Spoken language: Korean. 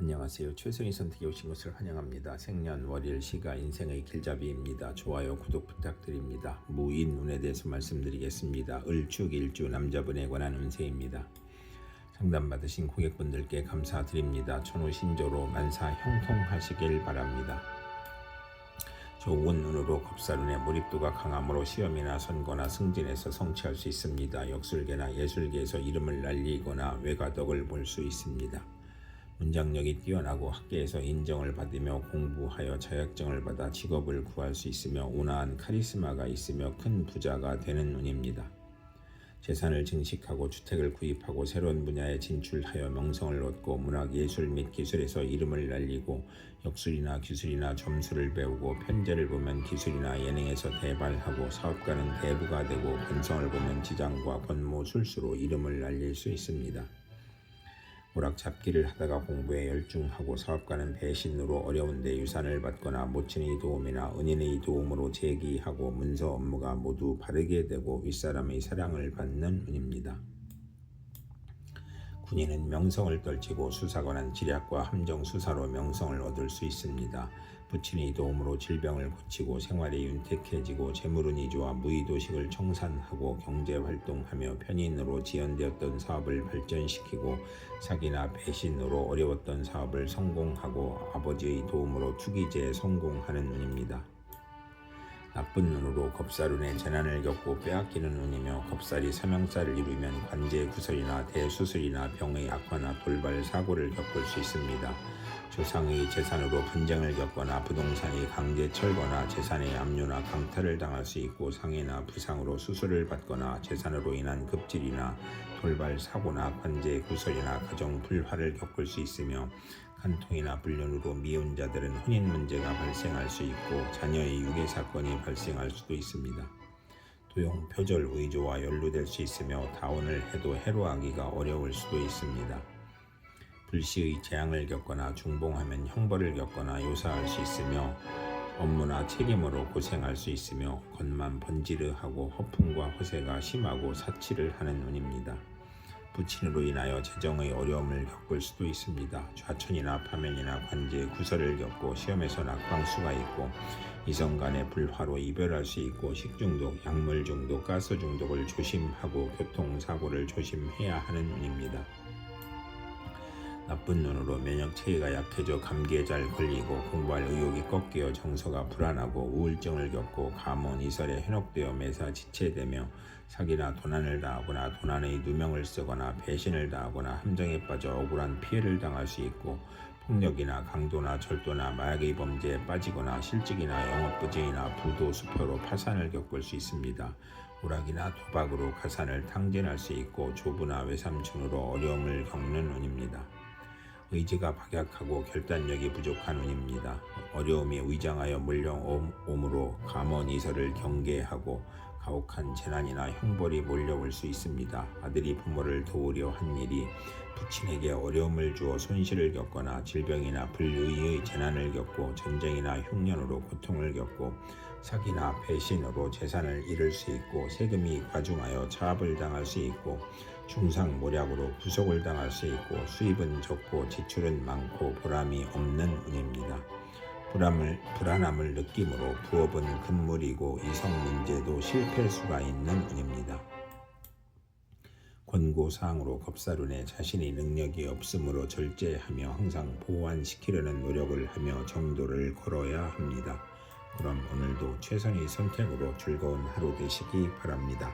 안녕하세요. 최선희 선택에 오신 것을 환영합니다. 생년 월일 시가 인생의 길잡이입니다. 좋아요, 구독 부탁드립니다. 무인 운에 대해서 말씀드리겠습니다. 을축 일주 남자분에 관한 운세입니다. 상담받으신 고객분들께 감사드립니다. 천호신조로 만사 형통하시길 바랍니다. 좋은 눈으로 겁사룬의 몰입도가 강함으로 시험이나 선거나 승진에서 성취할 수 있습니다. 역술계나 예술계에서 이름을 날리거나 외가덕을 볼 수 있습니다. 문장력이 뛰어나고 학계에서 인정을 받으며 공부하여 자격증을 받아 직업을 구할 수 있으며 온화한 카리스마가 있으며 큰 부자가 되는 운입니다. 재산을 증식하고 주택을 구입하고 새로운 분야에 진출하여 명성을 얻고 문학, 예술 및 기술에서 이름을 날리고 역술이나 기술이나 점수를 배우고 편제를 보면 기술이나 예능에서 대발하고 사업가는 대부가 되고 번성을 보면 지장과 권모, 술수로 이름을 날릴 수 있습니다. 오락 잡기를 하다가 공부에 열중하고 사업가는 배신으로 어려운데 유산을 받거나 모친의 도움이나 은인의 도움으로 제기하고 문서 업무가 모두 바르게 되고 윗사람의 사랑을 받는 운입니다. 군인은 명성을 떨치고 수사관은 지략과 함정 수사로 명성을 얻을 수 있습니다. 부친의 도움으로 질병을 고치고 생활이 윤택해지고 재물운이 좋아 무의도식을 청산하고 경제활동하며 편인으로 지연되었던 사업을 발전시키고 사기나 배신으로 어려웠던 사업을 성공하고 아버지의 도움으로 투기제에 성공하는 운입니다. 나쁜 눈으로 겁사룬의 재난을 겪고 빼앗기는 운이며 겁살이 사명살을 이루면 관제 구설이나 대수술이나 병의 악화나 돌발 사고를 겪을 수 있습니다. 조상의 재산으로 분쟁을 겪거나 부동산이 강제 철거나 재산의 압류나 강탈을 당할 수 있고 상해나 부상으로 수술을 받거나 재산으로 인한 급질이나 돌발 사고나 관제 구설이나 가정 불화를 겪을 수 있으며 간통이나 불륜으로 미혼 자들은 혼인 문제가 발생할 수 있고 자녀의 유괴 사건이 발생할 수도 있습니다. 도용 표절 의조와 연루될 수 있으며 다운을 해도 해로하기가 어려울 수도 있습니다. 불시의 재앙을 겪거나 중봉하면 형벌을 겪거나 요사할 수 있으며 업무나 책임으로 고생할 수 있으며 겉만 번지르하고 허풍과 허세가 심하고 사치를 하는 운입니다. 부친으로 인하여 재정의 어려움을 겪을 수도 있습니다. 좌천이나 파면이나 관제 구설을 겪고 시험에서 낙방수가 있고 이성 간의 불화로 이별할 수 있고 식중독, 약물 중독, 가스 중독을 조심하고 교통사고를 조심해야 하는 운입니다. 나쁜 눈으로 면역 체계가 약해져 감기에 잘 걸리고 공부할 의욕이 꺾여 정서가 불안하고 우울증을 겪고 감원 이설에 현혹되어 매사 지체되며 사기나 도난을 당하거나 도난의 누명을 쓰거나 배신을 당하거나 함정에 빠져 억울한 피해를 당할 수 있고 폭력이나 강도나 절도나 마약의 범죄에 빠지거나 실직이나 영업부재이나 부도 수표로 파산을 겪을 수 있습니다. 오락이나 도박으로 가산을 탕진할 수 있고 조부나 외삼촌으로 어려움을 겪는 운입니다. 의지가 박약하고 결단력이 부족한 운입니다. 어려움이 위장하여 몰려옴으로 감언이설을 경계하고 가혹한 재난이나 형벌이 몰려올 수 있습니다. 아들이 부모를 도우려 한 일이 부친에게 어려움을 주어 손실을 겪거나 질병이나 불의의 재난을 겪고 전쟁이나 흉년으로 고통을 겪고 사기나 배신으로 재산을 잃을 수 있고 세금이 과중하여 차압을 당할 수 있고 중상모략으로 구속을 당할 수 있고 수입은 적고 지출은 많고 보람이 없는 운입니다. 불안을, 불안함을 느낌으로 부업은 금물이고 이성 문제도 실패 수가 있는 운입니다. 권고사항으로 겁사룬에 자신의 능력이 없으므로 절제하며 항상 보완시키려는 노력을 하며 정도를 걸어야 합니다. 그럼 오늘도 최선의 선택으로 즐거운 하루 되시기 바랍니다.